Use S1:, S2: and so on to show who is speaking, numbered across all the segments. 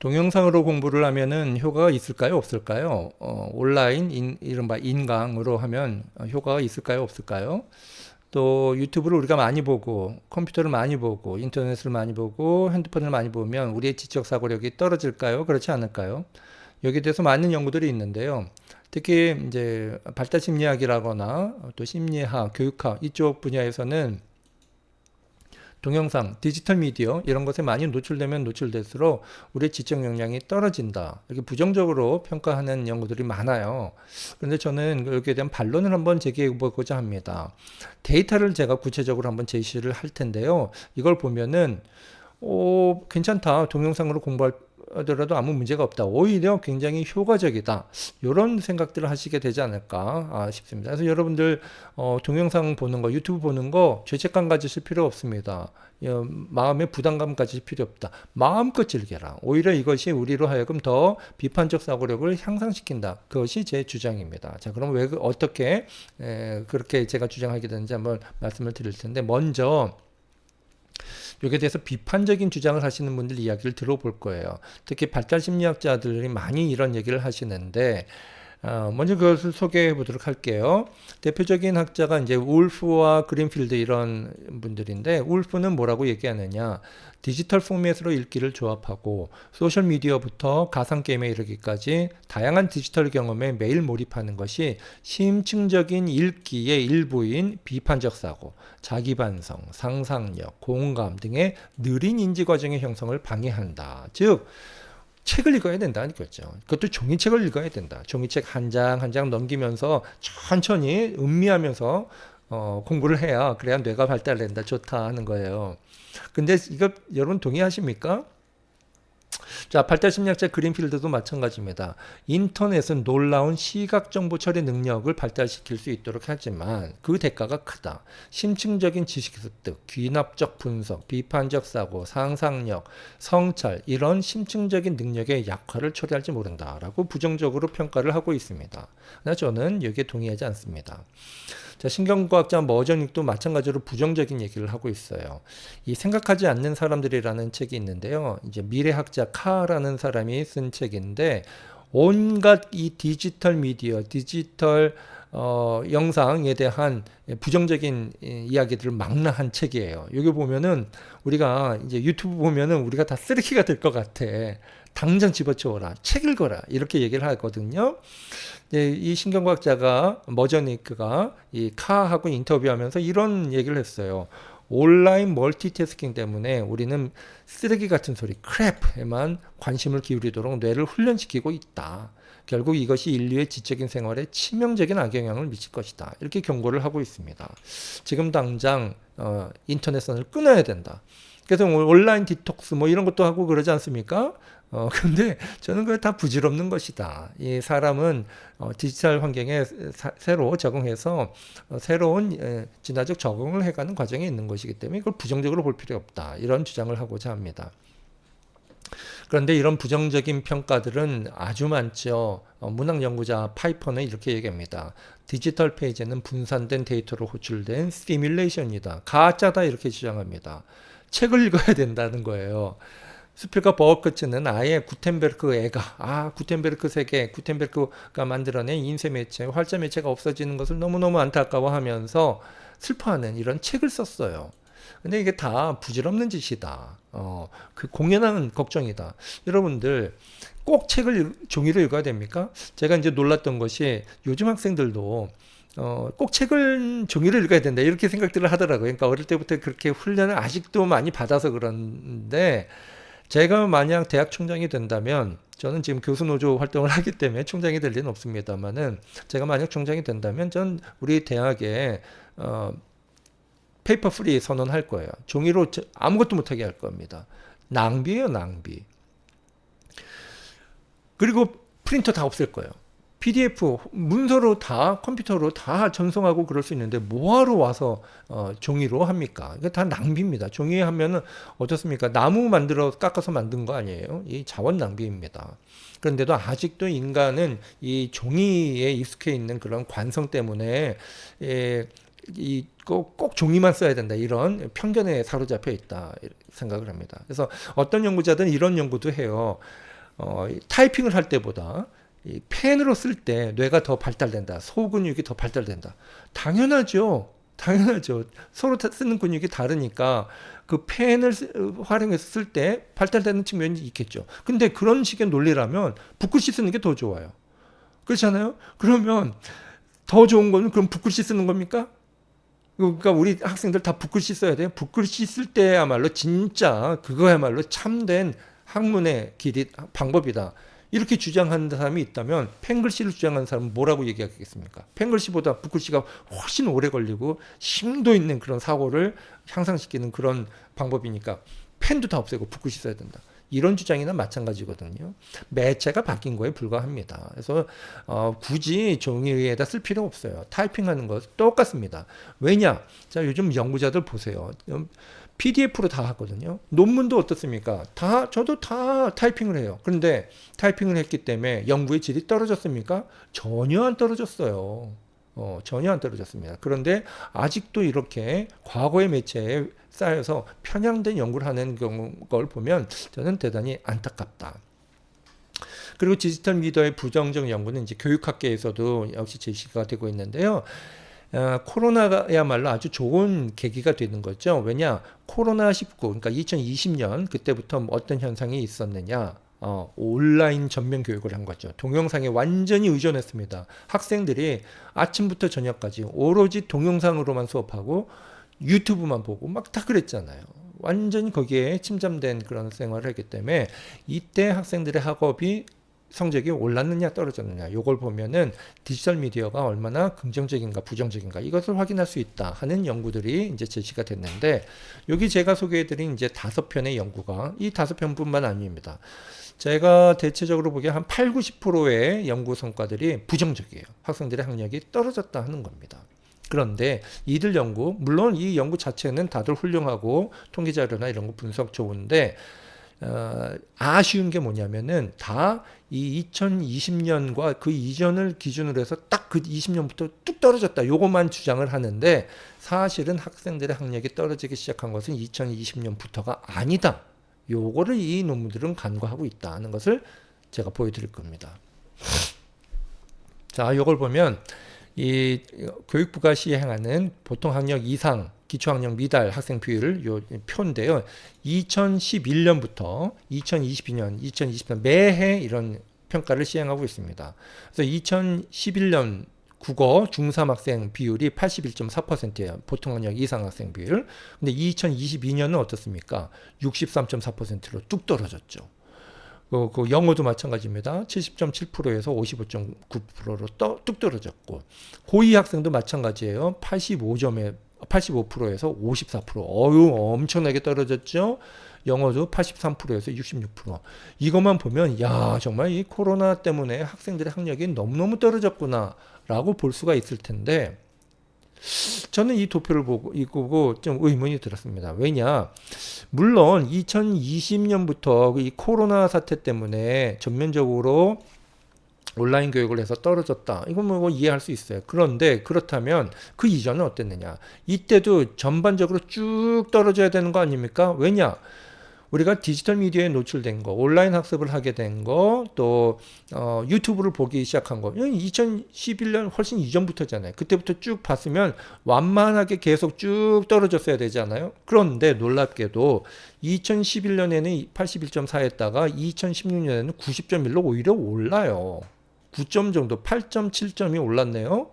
S1: 동영상으로 공부를 하면은 효과가 있을까요? 없을까요? 어, 온라인 인, 이른바 인강으로 하면 효과가 있을까요? 없을까요? 또 유튜브를 우리가 많이 보고 컴퓨터를 많이 보고 인터넷을 많이 보고 핸드폰을 많이 보면 우리의 지적 사고력이 떨어질까요? 그렇지 않을까요? 여기에 대해서 많은 연구들이 있는데요. 특히 이제 발달 심리학이라거나 또 심리학, 교육학 이쪽 분야에서는 동영상, 디지털 미디어 이런 것에 많이 노출되면 노출될수록 우리의 지적 역량이 떨어진다. 이렇게 부정적으로 평가하는 연구들이 많아요. 그런데 저는 여기에 대한 반론을 한번 제기해 보고자 합니다. 데이터를 제가 구체적으로 한번 제시를 할 텐데요. 이걸 보면은 오, 괜찮다. 동영상으로 공부할 하더라도 아무 문제가 없다. 오히려 굉장히 효과적이다. 이런 생각들을 하시게 되지 않을까 아, 싶습니다. 그래서 여러분들 어, 동영상 보는 거, 유튜브 보는 거 죄책감 가지실 필요 없습니다. 어, 마음의 부담감 가지실 필요 없다. 마음껏 즐겨라. 오히려 이것이 우리로 하여금 더 비판적 사고력을 향상시킨다. 그것이 제 주장입니다. 자, 그럼 왜 그, 어떻게 에, 그렇게 제가 주장하게 되는지 한번 말씀을 드릴 텐데 먼저 여기에 대해서 비판적인 주장을 하시는 분들 이야기를 들어볼 거예요. 특히 발달 심리학자들이 많이 이런 얘기를 하시는데 어, 먼저 그것을 소개해 보도록 할게요. 대표적인 학자가 이제 울프와 그린필드 이런 분들인데 울프는 뭐라고 얘기하느냐? 디지털 포맷으로 읽기를 조합하고 소셜 미디어부터 가상 게임에 이르기까지 다양한 디지털 경험에 매일 몰입하는 것이 심층적인 읽기의 일부인 비판적 사고, 자기 반성, 상상력, 공감 등의 느린 인지 과정의 형성을 방해한다. 즉 책을 읽어야 된다는 거죠. 그것도 종이책을 읽어야 된다. 종이책 한 장 한 장 넘기면서 천천히 음미하면서 어, 공부를 해야 그래야 뇌가 발달된다 좋다 하는 거예요. 근데 이거 여러분 동의하십니까? 자, 발달 심리학자 그린필드도 마찬가지입니다. 인터넷은 놀라운 시각 정보 처리 능력을 발달시킬 수 있도록 하지만 그 대가가 크다. 심층적인 지식 습득, 귀납적 분석, 비판적 사고, 상상력, 성찰 이런 심층적인 능력의 약화를 처리할지 모른다라고 부정적으로 평가를 하고 있습니다. 그러나 저는 여기에 동의하지 않습니다. 자, 신경과학자 머저닉도 마찬가지로 부정적인 얘기를 하고 있어요. 이 생각하지 않는 사람들이라는 책이 있는데요. 이제 미래학자 카라는 사람이 쓴 책인데 온갖 이 디지털 미디어, 디지털 어, 영상에 대한 부정적인 이야기들을 망라한 책이에요. 여기 보면은 우리가 이제 유튜브 보면은 우리가 다 쓰레기가 될 것 같아. 당장 집어치워라. 책 읽어라. 이렇게 얘기를 하거든요. 이 신경과학자가 머저니크가 이 카하고 인터뷰하면서 이런 얘기를 했어요. 온라인 멀티태스킹 때문에 우리는 쓰레기 같은 소리, 크랩에만 관심을 기울이도록 뇌를 훈련시키고 있다. 결국 이것이 인류의 지적인 생활에 치명적인 악영향을 미칠 것이다. 이렇게 경고를 하고 있습니다. 지금 당장 어, 인터넷선을 끊어야 된다. 그래서 온라인 디톡스 뭐 이런 것도 하고 그러지 않습니까? 어, 근데 저는 그게 다 부질없는 것이다. 이 사람은 어, 디지털 환경에 사, 새로 적응해서 어, 새로운 에, 진화적 적응을 해가는 과정에 있는 것이기 때문에 이걸 부정적으로 볼 필요 없다. 이런 주장을 하고자 합니다. 그런데 이런 부정적인 평가들은 아주 많죠. 어, 문학 연구자 파이퍼는 이렇게 얘기합니다. 디지털 페이지는 분산된 데이터로 호출된 시뮬레이션이다. 가짜다 이렇게 주장합니다. 책을 읽어야 된다는 거예요. 스필과 버거츠는 아예 구텐베르크 애가 아 구텐베르크 세계 구텐베르크가 만들어낸 인쇄 매체 활자 매체가 없어지는 것을 너무너무 안타까워하면서 슬퍼하는 이런 책을 썼어요. 근데 이게 다 부질없는 짓이다. 어, 그 공연하는 걱정이다. 여러분들 꼭 책을 종이로 읽어야 됩니까? 제가 이제 놀랐던 것이 요즘 학생들도 어, 꼭 책을 종이를 읽어야 된다 이렇게 생각들을 하더라고요. 그러니까 어릴 때부터 그렇게 훈련을 아직도 많이 받아서 그런데 제가 만약 대학 총장이 된다면 저는 지금 교수 노조 활동을 하기 때문에 총장이 될 리는 없습니다만은 제가 만약 총장이 된다면 전 우리 대학에 어 페이퍼 프리 선언할 거예요. 종이로 아무것도 못하게 할 겁니다. 낭비예요, 낭비. 그리고 프린터 다 없앨 거예요. PDF 문서로 다 컴퓨터로 다 전송하고 그럴 수 있는데 뭐하러 와서 어, 종이로 합니까? 이게 다 낭비입니다. 종이에 하면은 어떻습니까? 나무 만들어 깎아서 만든 거 아니에요? 이 자원 낭비입니다. 그런데도 아직도 인간은 이 종이에 익숙해 있는 그런 관성 때문에 예, 이꼭 꼭 종이만 써야 된다 이런 편견에 사로잡혀 있다 생각을 합니다. 그래서 어떤 연구자들은 이런 연구도 해요. 어, 이 타이핑을 할 때보다 이 펜으로 쓸 때 뇌가 더 발달된다. 소근육이 더 발달된다. 당연하죠. 당연하죠. 서로 다 쓰는 근육이 다르니까 그 펜을 쓰- 활용해서 쓸 때 발달되는 측면이 있겠죠. 근데 그런 식의 논리라면 붓글씨 쓰는 게 더 좋아요. 그렇잖아요? 그러면 더 좋은 거는 그럼 붓글씨 쓰는 겁니까? 그러니까 우리 학생들 다 붓글씨 써야 돼요. 붓글씨 쓸 때야말로 진짜 그거야말로 참된 학문의 길이 방법이다. 이렇게 주장하는 사람이 있다면 펜글씨를 주장하는 사람은 뭐라고 얘기하겠습니까? 펜글씨보다 붓글씨가 훨씬 오래 걸리고 심도 있는 그런 사고를 향상시키는 그런 방법이니까 펜도 다 없애고 붓글씨 써야 된다. 이런 주장이나 마찬가지거든요. 매체가 바뀐 거에 불과합니다. 그래서 어, 굳이 종이에다 쓸 필요 없어요. 타이핑하는 거 똑같습니다. 왜냐? 자 요즘 연구자들 보세요. PDF로 다 하거든요. 논문도 어떻습니까? 다 저도 다 타이핑을 해요. 그런데 타이핑을 했기 때문에 연구의 질이 떨어졌습니까? 전혀 안 떨어졌어요. 어, 전혀 안 떨어졌습니다. 그런데 아직도 이렇게 과거의 매체에 쌓여서 편향된 연구를 하는 경우 걸 보면 저는 대단히 안타깝다. 그리고 디지털 미디어의 부정적 연구는 이제 교육학계에서도 역시 제시가 되고 있는데요. 어, 코로나야말로 아주 좋은 계기가 되는 거죠. 왜냐? 코로나 19, 그러니까 2020년 그때부터 어떤 현상이 있었느냐? 어, 온라인 전면 교육을 한 거죠. 동영상에 완전히 의존했습니다. 학생들이 아침부터 저녁까지 오로지 동영상으로만 수업하고 유튜브만 보고 막 다 그랬잖아요. 완전히 거기에 침잠된 그런 생활을 했기 때문에 이때 학생들의 학업이 성적이 올랐느냐 떨어졌느냐 요걸 보면은 디지털 미디어가 얼마나 긍정적인가 부정적인가 이것을 확인할 수 있다 하는 연구들이 이제 제시가 됐는데 여기 제가 소개해드린 이제 다섯 편의 연구가 이 다섯 편뿐만 아닙니다. 제가 대체적으로 보기에 한 8, 90%의 연구 성과들이 부정적이에요. 학생들의 학력이 떨어졌다 하는 겁니다. 그런데 이들 연구, 물론 이 연구 자체는 다들 훌륭하고 통계 자료나 이런 거 분석 좋은데 어, 아쉬운 게 뭐냐면은 다 이 2020년과 그 이전을 기준으로 해서 딱 그 20년부터 뚝 떨어졌다. 요것만 주장을 하는데 사실은 학생들의 학력이 떨어지기 시작한 것은 2020년부터가 아니다. 요거를 이 논문들은 간과하고 있다는 것을 제가 보여드릴 겁니다. 자, 요걸 보면 이 교육부가 시행하는 보통 학력 이상 기초학력 미달 학생 비율을 요 표인데요. 2011년부터 2022년, 2020년 매해 이런 평가를 시행하고 있습니다. 그래서 2011년 국어 중3 학생 비율이 81.4%예요. 보통 학력 이상 학생 비율. 근데 2022년은 어떻습니까? 63.4%로 뚝 떨어졌죠. 그, 그 영어도 마찬가지입니다. 70.7%에서 55.9%로 떠, 뚝 떨어졌고 고2 학생도 마찬가지예요. 85점에 85%에서 54%. 어유 엄청나게 떨어졌죠. 영어도 83%에서 66%. 이것만 보면 야 정말 이 코로나 때문에 학생들의 학력이 너무너무 떨어졌구나라고 볼 수가 있을 텐데 저는 이 도표를 보고 이거 좀 의문이 들었습니다. 왜냐? 물론 2020년부터 이 코로나 사태 때문에 전면적으로 온라인 교육을 해서 떨어졌다. 이건 뭐 이해할 수 있어요. 그런데 그렇다면 그 이전은 어땠느냐? 이때도 전반적으로 쭉 떨어져야 되는 거 아닙니까? 왜냐? 우리가 디지털 미디어에 노출된 거, 온라인 학습을 하게 된 거, 또 어, 유튜브를 보기 시작한 거, 2011년 훨씬 이전부터잖아요. 그때부터 쭉 봤으면 완만하게 계속 쭉 떨어졌어야 되잖아요. 그런데 놀랍게도 2011년에는 81.4였다가 2016년에는 90.1로 오히려 올라요. 9점 정도, 8.7점이 올랐네요.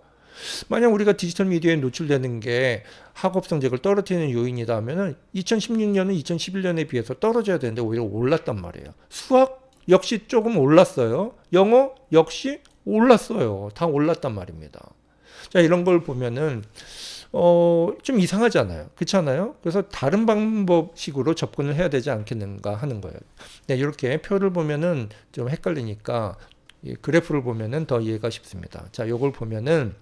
S1: 만약 우리가 디지털 미디어에 노출되는 게 학업 성 적을 떨어뜨리는 요인이다 하면은 2016년은 2011년에 비해서 떨어져야 되는데 오히려 올랐단 말이에요. 수학 역시 조금 올랐어요. 영어 역시 올랐어요. 다 올랐단 말입니다. 자, 이런 걸 보면은 어, 좀 이상하잖아요. 그렇잖아요? 그래서 다른 방법식으로 접근을 해야 되지 않겠는가 하는 거예요. 네, 이렇게 표를 보면은 좀 헷갈리니까 이 그래프를 보면은 더 이해가 쉽습니다. 자, 요걸 보면은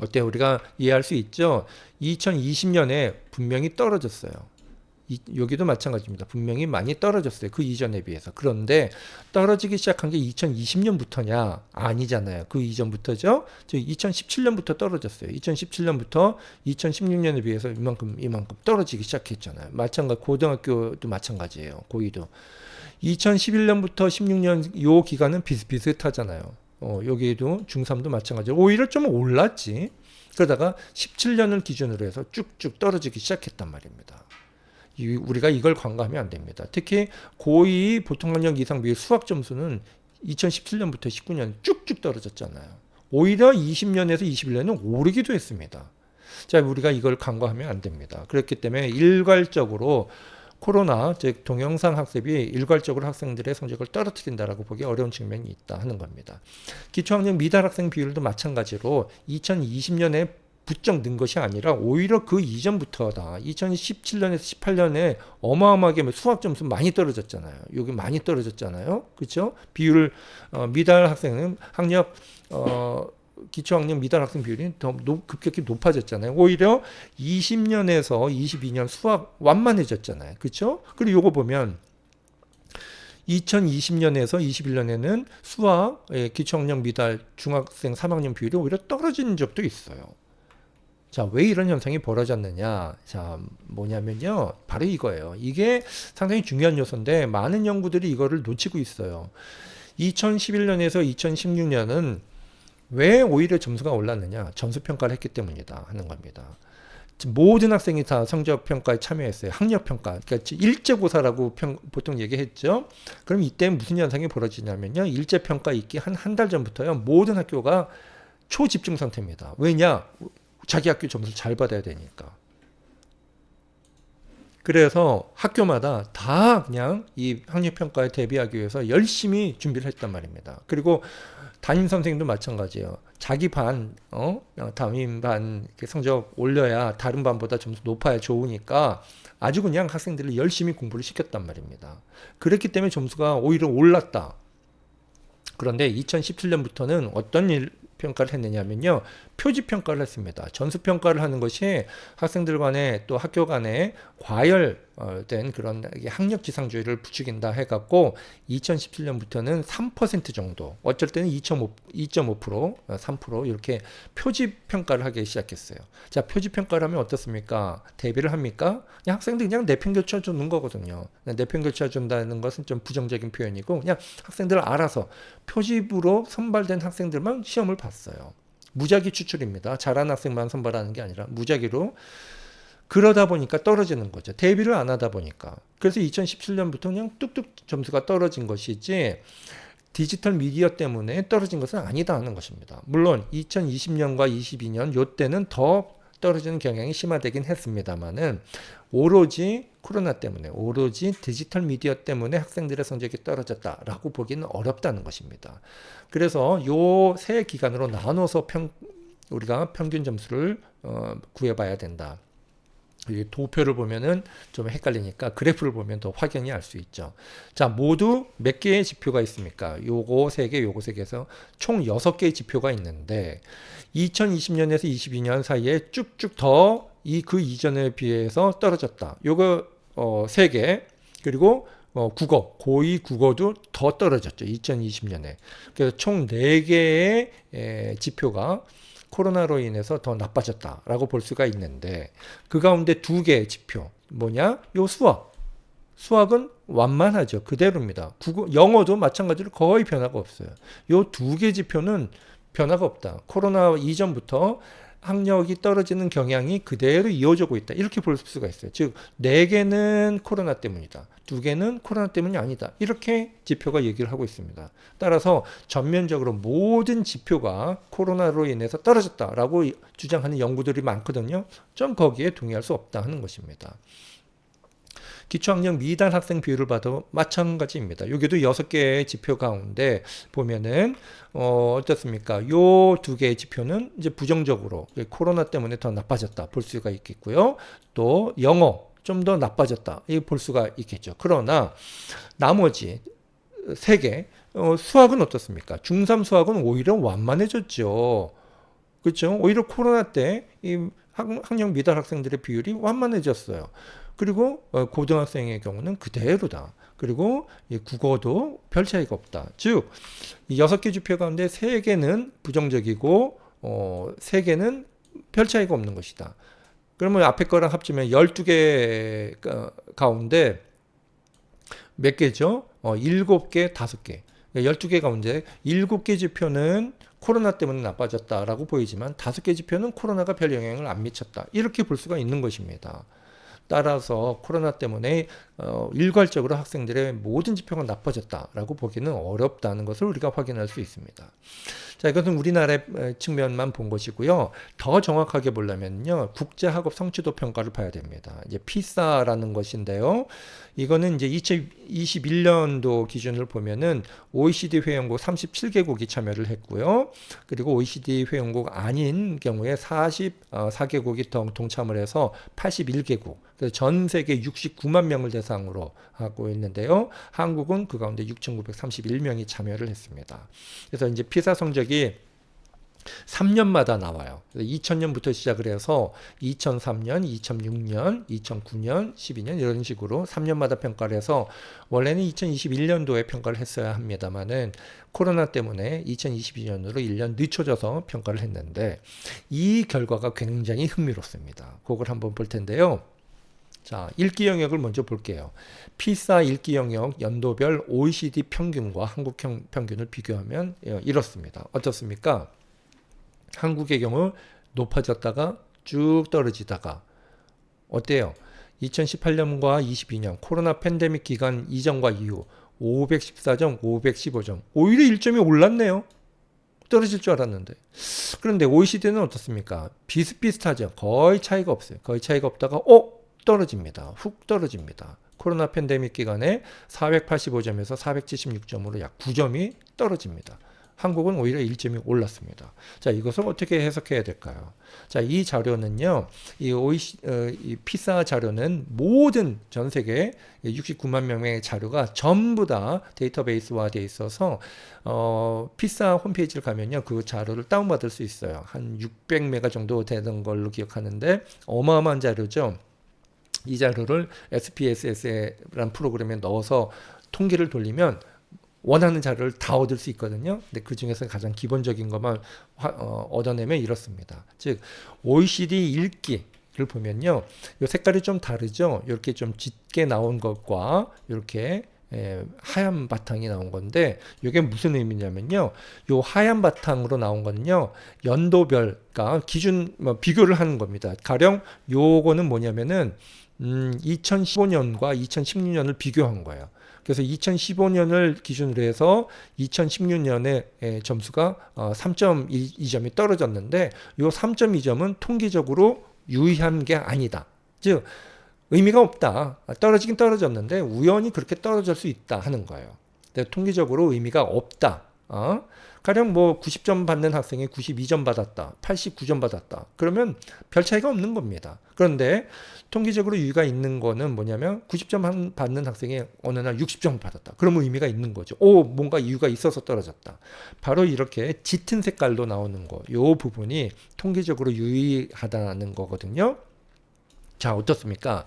S1: 어때 우리가 이해할 수 있죠? 2020년에 분명히 떨어졌어요. 이, 여기도 마찬가지입니다. 분명히 많이 떨어졌어요. 그 이전에 비해서. 그런데 떨어지기 시작한 게 2020년부터냐? 아니잖아요. 그 이전부터죠. 즉 2017년부터 떨어졌어요. 2017년부터 2016년에 비해서 이만큼 이만큼 떨어지기 시작했잖아요. 마찬가지 고등학교도 마찬가지예요. 고이도 2011년부터 16년 요 기간은 비슷비슷하잖아요. 어, 여기에도 중3도 마찬가지로 오히려 좀 올랐지. 그러다가 17년을 기준으로 해서 쭉쭉 떨어지기 시작했단 말입니다. 이, 우리가 이걸 간과하면 안 됩니다. 특히 고2 보통학력 이상 비율 수학 점수는 2017년부터 19년 쭉쭉 떨어졌잖아요. 오히려 20년에서 21년은 오르기도 했습니다. 자, 우리가 이걸 간과하면 안 됩니다. 그렇기 때문에 일괄적으로 코로나 즉 동영상 학습이 일괄적으로 학생들의 성적을 떨어뜨린다라고 보기 어려운 측면이 있다 하는 겁니다. 기초학력 미달 학생 비율도 마찬가지로 2020년에 부쩍 는 것이 아니라 오히려 그 이전부터다. 2017년에서 18년에 어마어마하게 수학 점수 많이 떨어졌잖아요. 여기 많이 떨어졌잖아요. 그렇죠? 비율 어, 미달 학생은 학력 어, 기초학력 미달 학생 비율이 더 높, 급격히 높아졌잖아요. 오히려 20년에서 22년 수학 완만해졌잖아요. 그렇죠? 그리고 요거 보면 2020년에서 21년에는 수학 예, 기초학력 미달 중학생 3학년 비율이 오히려 떨어진 적도 있어요. 자, 왜 이런 현상이 벌어졌느냐? 자, 뭐냐면요. 바로 이거예요. 이게 상당히 중요한 요소인데 많은 연구들이 이거를 놓치고 있어요. 2011년에서 2016년은 왜 오히려 점수가 올랐느냐? 점수 평가를 했기 때문이다 하는 겁니다. 모든 학생이 다 성적 평가에 참여했어요. 학력 평가. 그러니까 일제 고사라고 평, 보통 얘기했죠. 그럼 이때 무슨 현상이 벌어지냐면요. 일제 평가 있기 한 한 달 전부터요. 모든 학교가 초집중 상태입니다. 왜냐? 자기 학교 점수를 잘 받아야 되니까. 그래서 학교마다 다 그냥 이 학력 평가에 대비하기 위해서 열심히 준비를 했단 말입니다. 그리고 담임 선생님도 마찬가지예요. 자기 반, 어, 담임 반 성적 올려야 다른 반보다 점수 높아야 좋으니까 아주 그냥 학생들을 열심히 공부를 시켰단 말입니다. 그랬기 때문에 점수가 오히려 올랐다. 그런데 2017년부터는 어떤 일, 평가를 했느냐면요. 표지 평가를 했습니다. 전수 평가를 하는 것이 학생들 간에 또 학교 간에 과열된 그런 학력 지상주의를 부추긴다 해갖고 2017년부터는 3% 정도, 어쩔 때는 2.5, 2.5%, 3% 이렇게 표지 평가를 하기 시작했어요. 자, 표지 평가를 하면 어떻습니까? 대비를 합니까? 그냥 학생들 그냥 내팽겨 쳐 주는 거거든요. 내팽겨 쳐 준다는 것은 좀 부정적인 표현이고 그냥 학생들 알아서 표집으로 선발된 학생들만 시험을 봤어요. 무작위 추출입니다. 잘하는 학생만 선발하는 게 아니라 무작위로 그러다 보니까 떨어지는 거죠. 대비를 안 하다 보니까. 그래서 2017년부터 그냥 뚝뚝 점수가 떨어진 것이지 디지털 미디어 때문에 떨어진 것은 아니다 하는 것입니다. 물론 2020년과 22년 요 때는 더 떨어지는 경향이 심화되긴 했습니다만은 오로지 코로나 때문에 오로지 디지털 미디어 때문에 학생들의 성적이 떨어졌다라고 보기는 어렵다는 것입니다. 그래서 요 세 기간으로 나눠서 평 우리가 평균 점수를 어, 구해봐야 된다. 도표를 보면은 좀 헷갈리니까 그래프를 보면 더 확연히 알 수 있죠. 자, 모두 몇 개의 지표가 있습니까? 요거 세 개, 요거 세 개에서 총 여섯 개의 지표가 있는데 2020년에서 22년 사이에 쭉쭉 더 이 그 이전에 비해서 떨어졌다. 요거 어, 세 개. 그리고 어, 국어, 고2 국어도 더 떨어졌죠. 2020년에. 그래서 총 4개의 에, 지표가 코로나로 인해서 더 나빠졌다라고 볼 수가 있는데 그 가운데 두 개의 지표 뭐냐? 요 수학. 수학은 완만하죠. 그대로입니다. 국어, 영어도 마찬가지로 거의 변화가 없어요. 요 두 개 지표는 변화가 없다. 코로나 이전부터 학력이 떨어지는 경향이 그대로 이어지고 있다. 이렇게 볼 수가 있어요. 즉, 네 개는 코로나 때문이다. 두 개는 코로나 때문이 아니다. 이렇게 지표가 얘기를 하고 있습니다. 따라서 전면적으로 모든 지표가 코로나로 인해서 떨어졌다라고 주장하는 연구들이 많거든요. 좀 거기에 동의할 수 없다 하는 것입니다. 기초학력 미달 학생 비율을 봐도 마찬가지입니다. 여기도 여섯 개의 지표 가운데 보면은 어, 어떻습니까? 요 두 개의 지표는 이제 부정적으로 코로나 때문에 더 나빠졌다 볼 수가 있겠고요. 또 영어 좀 더 나빠졌다 이 볼 수가 있겠죠. 그러나 나머지 세 개, 어, 수학은 어떻습니까? 중3 수학은 오히려 완만해졌죠. 그렇죠? 오히려 코로나 때 이 학력 미달 학생들의 비율이 완만해졌어요. 그리고 어, 고등학생의 경우는 그대로다. 그리고 이 국어도 별 차이가 없다. 즉, 이 여섯 개 지표 가운데 세 개는 부정적이고 어, 세 개는 별 차이가 없는 것이다. 그러면 앞에 거랑 합치면 12개 가운데 몇 개죠? 어, 7개, 5개. 12개 가운데 7개 지표는 코로나 때문에 나빠졌다라고 보이지만 5개 지표는 코로나가 별 영향을 안 미쳤다. 이렇게 볼 수가 있는 것입니다. 따라서 코로나 때문에 어, 일괄적으로 학생들의 모든 지표가 나빠졌다라고 보기는 어렵다는 것을 우리가 확인할 수 있습니다. 자, 이것은 우리나라의 측면만 본 것이고요. 더 정확하게 보려면요. 국제 학업 성취도 평가를 봐야 됩니다. 이제 피사라는 것인데요. 이거는 이제 2021년도 기준을 보면은 OECD 회원국 37개국이 참여를 했고요. 그리고 OECD 회원국 아닌 경우에 44개국이 동참을 해서 81개국. 그래서 전 세계 69만 명을 대상으로 하고 있는데요. 한국은 그 가운데 6,931명이 참여를 했습니다. 그래서 이제 피사 성적이 3년마다 나와요. 2000년부터 시작을 해서 2003년, 2006년, 2009년, 12년 이런 식으로 3년마다 평가를 해서 원래는 2021년도에 평가를 했어야 합니다만은 코로나 때문에 2022년으로 1년 늦춰져서 평가를 했는데 이 결과가 굉장히 흥미롭습니다. 그걸 한번 볼 텐데요. 자, 읽기 영역을 먼저 볼게요. 피사 읽기 영역 연도별 OECD 평균과 한국 평균을 비교하면 예, 이렇습니다. 어떻습니까? 한국의 경우 높아졌다가 쭉 떨어지다가 어때요? 2018년과 22년 코로나 팬데믹 기간 이전과 이후 514점, 515점. 오히려 1점이 올랐네요. 떨어질 줄 알았는데. 그런데 OECD는 어떻습니까? 비슷비슷하죠. 거의 차이가 없어요. 거의 차이가 없다가 어? 떨어집니다. 훅 떨어집니다. 코로나 팬데믹 기간에 485점에서 476점으로 약 9점이 떨어집니다. 한국은 오히려 1점이 올랐습니다. 자, 이것을 어떻게 해석해야 될까요? 자, 이 자료는요, 이 OECD, 어, 이 피사 자료는 모든 전 세계 69만 명의 자료가 전부 다 데이터베이스화 되어 있어서, 어, 피사 홈페이지를 가면요, 그 자료를 다운받을 수 있어요. 한 600메가 정도 되는 걸로 기억하는데, 어마어마한 자료죠. 이 자료를 SPSS라는 프로그램에 넣어서 통계를 돌리면 원하는 자료를 다 얻을 수 있거든요. 근데 그 중에서 가장 기본적인 것만 화, 어, 얻어내면 이렇습니다. 즉 OECD 읽기 를 보면요, 이 색깔이 좀 다르죠. 이렇게 좀 짙게 나온 것과 이렇게 예, 하얀 바탕이 나온 건데 이게 무슨 의미냐면요. 요 하얀 바탕으로 나온 거는요. 연도별 그러니까 기준 뭐 비교를 하는 겁니다. 가령 요거는 뭐냐면은 음, 2015년과 2016년을 비교한 거예요. 그래서 2015년을 기준으로 해서 2016년에 점수가 3.2점이 어, 떨어졌는데 이 3.2점은 통계적으로 유의한 게 아니다. 즉 의미가 없다. 떨어지긴 떨어졌는데 우연히 그렇게 떨어질 수 있다 하는 거예요. 통계적으로 의미가 없다. 어? 가령 뭐 90점 받는 학생이 92점 받았다. 89점 받았다. 그러면 별 차이가 없는 겁니다. 그런데 통계적으로 유의가 있는 거는 뭐냐면 90점 받는 학생이 어느 날 60점 받았다. 그러면 의미가 있는 거죠. 오, 뭔가 이유가 있어서 떨어졌다. 바로 이렇게 짙은 색깔로 나오는 거. 요 부분이 통계적으로 유의하다는 거거든요. 자, 어떻습니까?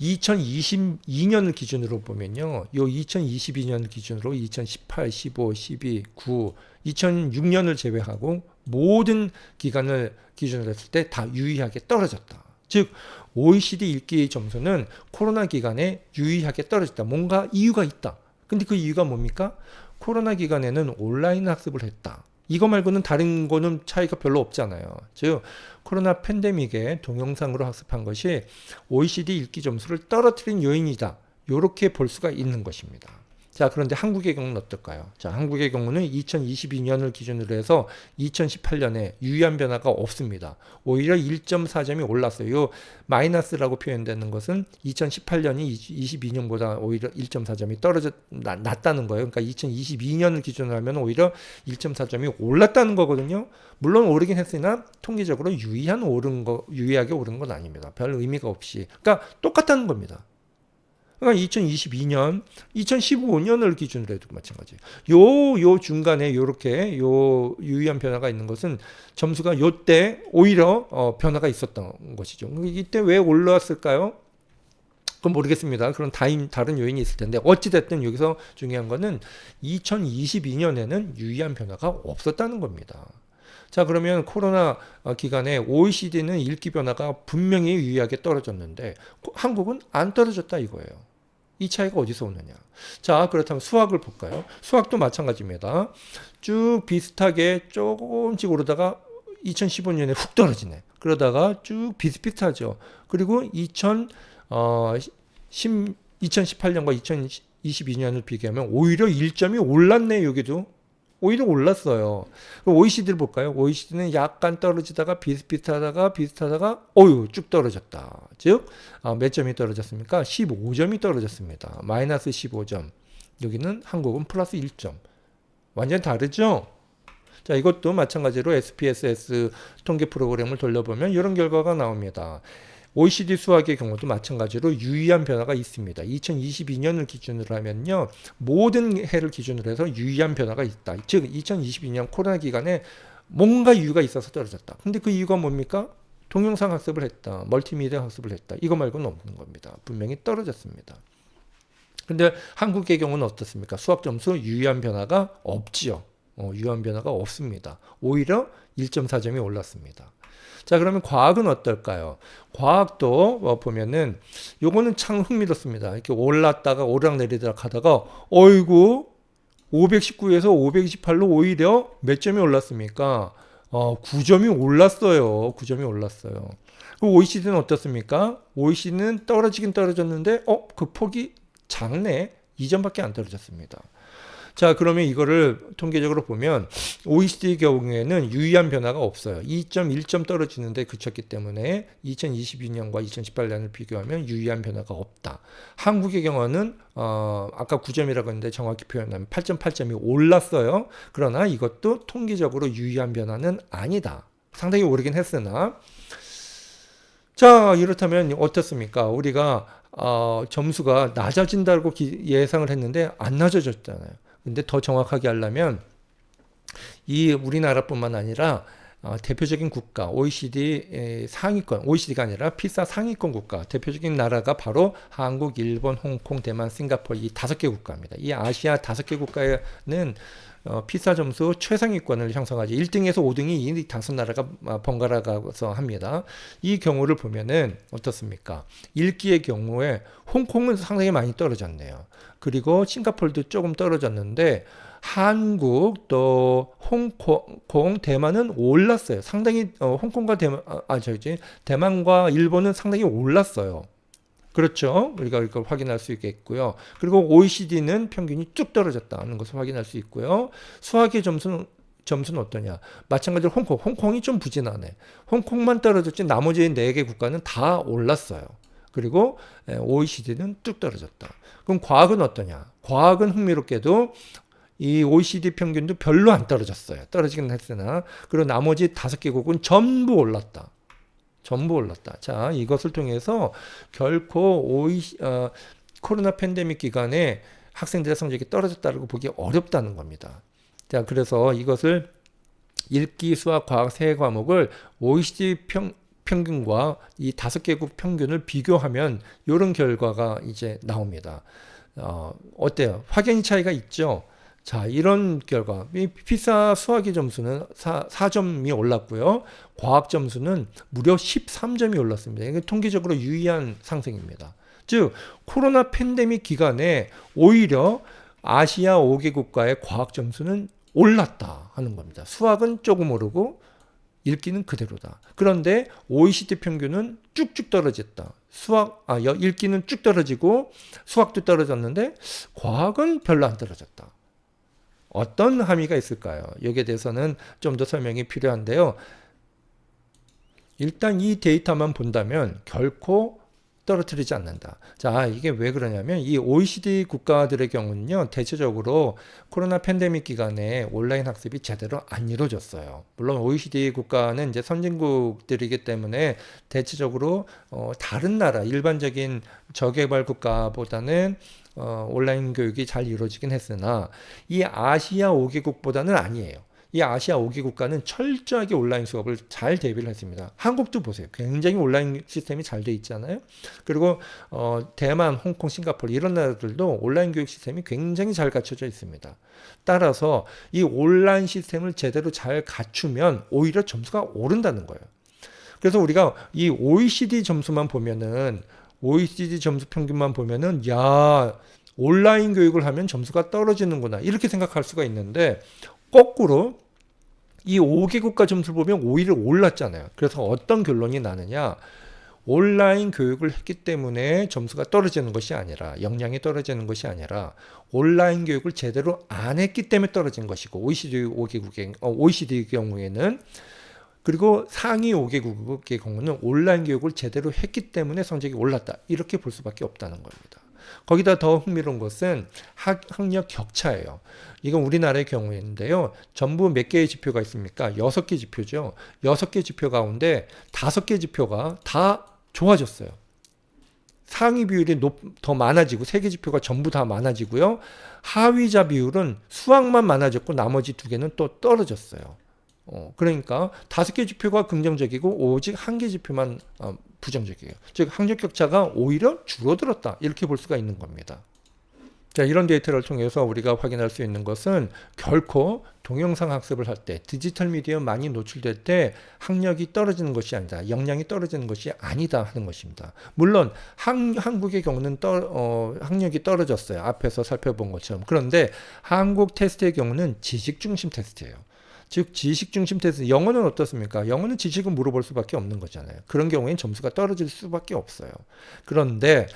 S1: 2022년을 기준으로 보면요. 요 2022년 기준으로 2018, 15, 12, 9, 2006년을 제외하고 모든 기간을 기준으로 했을 때 다 유의하게 떨어졌다. 즉 OECD 읽기 점수는 코로나 기간에 유의하게 떨어졌다. 뭔가 이유가 있다. 근데 그 이유가 뭡니까? 코로나 기간에는 온라인 학습을 했다. 이거 말고는 다른 거는 차이가 별로 없잖아요. 즉 코로나 팬데믹에 동영상으로 학습한 것이 OECD 읽기 점수를 떨어뜨린 요인이다. 이렇게 볼 수가 있는 것입니다. 자, 그런데 한국의 경우는 어떨까요? 자, 한국의 경우는 2022년을 기준으로 해서 2018년에 유의한 변화가 없습니다. 오히려 1.4점이 올랐어요. 마이너스라고 표현되는 것은 2018년이 22년보다 오히려 1.4점이 떨어져 낮다는 거예요. 그러니까 2022년을 기준으로 하면 오히려 1.4점이 올랐다는 거거든요. 물론 오르긴 했으나 통계적으로 유의한 오른 거 유의하게 오른 건 아닙니다. 별 의미가 없이. 그러니까 똑같다는 겁니다. 그러니까 2022년, 2015년을 기준으로 해도 마찬가지. 요, 요 중간에 요렇게 요 유의한 변화가 있는 것은 점수가 요때 오히려 어, 변화가 있었던 것이죠. 이때 왜 올라왔을까요? 그건 모르겠습니다. 그런 다임, 다른 요인이 있을 텐데 어찌됐든 여기서 중요한 거는 2022년에는 유의한 변화가 없었다는 겁니다. 자 그러면 코로나 어, 기간에 OECD는 일기 변화가 분명히 유의하게 떨어졌는데 한국은 안 떨어졌다 이거예요. 이 차이가 어디서 오느냐. 자, 그렇다면 수학을 볼까요? 수학도 마찬가지입니다. 쭉 비슷하게 조금씩 오르다가 2015년에 훅 떨어지네. 그러다가 쭉 비슷비슷하죠. 그리고 2000, 어, 10, 2018년과 2022년을 비교하면 오히려 1점이 올랐네, 여기도. 오히려 올랐어요. OECD를 볼까요? OECD는 약간 떨어지다가 비슷비슷하다가 비슷하다가 어유 쭉 떨어졌다. 즉, 아, 몇 점이 떨어졌습니까? 15점이 떨어졌습니다. 마이너스 15점. 여기는 한국은 플러스 1점. 완전 다르죠? 자, 이것도 마찬가지로 SPSS 통계 프로그램을 돌려보면 이런 결과가 나옵니다. OECD 수학의 경우도 마찬가지로 유의한 변화가 있습니다. 2022년을 기준으로 하면요. 모든 해를 기준으로 해서 유의한 변화가 있다. 즉 2022년 코로나 기간에 뭔가 이유가 있어서 떨어졌다. 근데 그 이유가 뭡니까? 동영상 학습을 했다. 멀티미디어 학습을 했다. 이거 말고는 없는 겁니다. 분명히 떨어졌습니다. 근데 한국의 경우는 어떻습니까? 수학 점수 유의한 변화가 없지요. 어, 유의한 변화가 없습니다. 오히려 1.4점이 올랐습니다. 자, 그러면 과학은 어떨까요? 과학도 어, 보면은 요거는 참 흥미롭습니다. 이렇게 올랐다가 오락내리락 하다가 어이구 519에서 528로 오히려 몇 점이 올랐습니까? 어, 9점이 올랐어요. 9점이 올랐어요. 그 OECD는 어떻습니까? OECD는 떨어지긴 떨어졌는데 어, 그 폭이 작네. 2점밖에 안 떨어졌습니다. 자, 그러면 이거를 통계적으로 보면 OECD 경우에는 유의한 변화가 없어요. 2.1점 떨어지는데 그쳤기 때문에 2022년과 2018년을 비교하면 유의한 변화가 없다. 한국의 경우는 어, 아까 9점이라고 했는데 정확히 표현하면 8.8점이 올랐어요. 그러나 이것도 통계적으로 유의한 변화는 아니다. 상당히 오르긴 했으나 자, 이렇다면 어떻습니까? 우리가 어, 점수가 낮아진다고 기, 예상을 했는데 안 낮아졌잖아요. 근데 더 정확하게 하려면 이 우리나라뿐만 아니라 어, 대표적인 국가 OECD 상위권 OECD가 아니라 피사 상위권 국가 대표적인 나라가 바로 한국, 일본, 홍콩, 대만, 싱가포르 이 다섯 개 국가입니다. 이 아시아 다섯 개 국가는 어, 피사 점수 최상위권을 형성하지 1등에서 5등이 이 다섯 나라가 아, 번갈아 가서 합니다. 이 경우를 보면은 어떻습니까? 1기의 경우에 홍콩은 상당히 많이 떨어졌네요. 그리고 싱가폴도 조금 떨어졌는데 한국 또 홍콩 대만은 올랐어요. 상당히 어, 홍콩과 대만 아, 아 저기 대만과 일본은 상당히 올랐어요. 그렇죠. 우리가 이걸 확인할 수 있겠고요. 그리고 OECD는 평균이 쭉 떨어졌다는 것을 확인할 수 있고요. 수학의 점수는 점수는 어떠냐? 마찬가지로 홍콩, 홍콩이 좀 부진하네. 홍콩만 떨어졌지 나머지 4개 국가는 다 올랐어요. 그리고 OECD는 뚝 떨어졌다. 그럼 과학은 어떠냐? 과학은 흥미롭게도 이 OECD 평균도 별로 안 떨어졌어요. 떨어지긴 했으나 그리고 나머지 다섯 개국은 전부 올랐다. 전부 올랐다. 자, 이것을 통해서 결코 OECD, 어, 코로나 팬데믹 기간에 학생들의 성적이 떨어졌다고 보기 어렵다는 겁니다. 자, 그래서 이것을 읽기, 수학, 과학 세 과목을 OECD 평, 평균과 이 다섯 개국 평균을 비교하면 이런 결과가 이제 나옵니다. 어, 어때요? 확연히 차이가 있죠? 자, 이런 결과. 이 피사 수학의 점수는 4, 4점이 올랐고요. 과학 점수는 무려 13점이 올랐습니다. 이게 통계적으로 유의한 상승입니다. 즉, 코로나 팬데믹 기간에 오히려 아시아 5개 국가의 과학 점수는 올랐다 하는 겁니다. 수학은 조금 오르고 읽기는 그대로다. 그런데 OECD 평균은 쭉쭉 떨어졌다. 수학, 아, 읽기는 쭉 떨어지고 수학도 떨어졌는데 과학은 별로 안 떨어졌다. 어떤 함의가 있을까요? 여기에 대해서는 좀 더 설명이 필요한데요. 일단 이 데이터만 본다면 결코 떨어뜨리지 않는다. 자, 이게 왜 그러냐면 이 OECD 국가들의 경우는요, 대체적으로 코로나 팬데믹 기간에 온라인 학습이 제대로 안 이루어졌어요. 물론 OECD 국가는 이제 선진국들이기 때문에 대체적으로 어, 다른 나라, 일반적인 저개발 국가보다는 어, 온라인 교육이 잘 이루어지긴 했으나 이 아시아 5개국보다는 아니에요. 이 아시아 5개 국가는 철저하게 온라인 수업을 잘 대비를 했습니다. 한국도 보세요. 굉장히 온라인 시스템이 잘 돼 있잖아요. 그리고 어, 대만, 홍콩, 싱가포르 이런 나라들도 온라인 교육 시스템이 굉장히 잘 갖춰져 있습니다. 따라서 이 온라인 시스템을 제대로 잘 갖추면 오히려 점수가 오른다는 거예요. 그래서 우리가 이 OECD 점수만 보면은 OECD 점수 평균만 보면은 야 온라인 교육을 하면 점수가 떨어지는구나 이렇게 생각할 수가 있는데 거꾸로 이 5개 국가 점수를 보면 오히려 올랐잖아요. 그래서 어떤 결론이 나느냐? 온라인 교육을 했기 때문에 점수가 떨어지는 것이 아니라 역량이 떨어지는 것이 아니라 온라인 교육을 제대로 안 했기 때문에 떨어진 것이고 OECD 5개국의 어, OECD 경우에는 그리고 상위 5개국의 경우는 온라인 교육을 제대로 했기 때문에 성적이 올랐다. 이렇게 볼 수밖에 없다는 겁니다. 거기다 더 흥미로운 것은 학, 학력 격차예요. 이건 우리나라의 경우인데요. 전부 몇 개의 지표가 있습니까? 여섯 개 지표죠. 여섯 개 지표 가운데 다섯 개 지표가 다 좋아졌어요. 상위 비율이 높, 더 많아지고 세 개 지표가 전부 다 많아지고요. 하위자 비율은 수학만 많아졌고 나머지 두 개는 또 떨어졌어요. 어, 그러니까 다섯 개 지표가 긍정적이고 오직 한 개 지표만 어, 부정적이에요. 즉 학력 격차가 오히려 줄어들었다 이렇게 볼 수가 있는 겁니다. 자 이런 데이터를 통해서 우리가 확인할 수 있는 것은 결코 동영상 학습을 할 때 디지털 미디어 많이 노출될 때 학력이 떨어지는 것이 아니다. 역량이 떨어지는 것이 아니다 하는 것입니다. 물론 한, 한국의 경우는 떠, 어, 학력이 떨어졌어요. 앞에서 살펴본 것처럼. 그런데 한국 테스트의 경우는 지식 중심 테스트예요. 즉 지식 중심 테스트 영어는 어떻습니까? 영어는 지식은 물어볼 수밖에 없는 거잖아요. 그런 경우에는 점수가 떨어질 수밖에 없어요. 그런데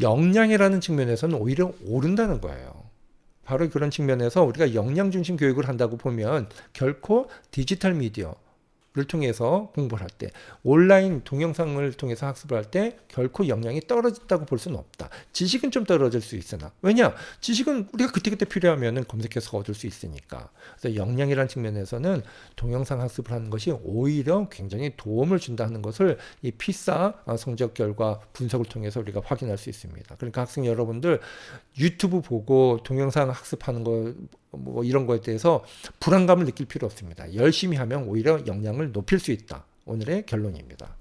S1: 역량이라는 측면에서는 오히려 오른다는 거예요. 바로 그런 측면에서 우리가 역량 중심 교육을 한다고 보면 결코 디지털 미디어 를 통해서 공부를 할 때, 온라인 동영상을 통해서 학습을 할 때 결코 역량이 떨어졌다고 볼 수는 없다. 지식은 좀 떨어질 수 있으나 왜냐? 지식은 우리가 그때그때 필요하면은 검색해서 얻을 수 있으니까. 그래서 역량이라는 측면에서는 동영상 학습을 하는 것이 오히려 굉장히 도움을 준다는 것을 이 피사 성적 결과 분석을 통해서 우리가 확인할 수 있습니다. 그러니까 학생 여러분들 유튜브 보고 동영상 학습하는 거 뭐 이런 거에 대해서 불안감을 느낄 필요 없습니다. 열심히 하면 오히려 역량을 높일 수 있다. 오늘의 결론입니다.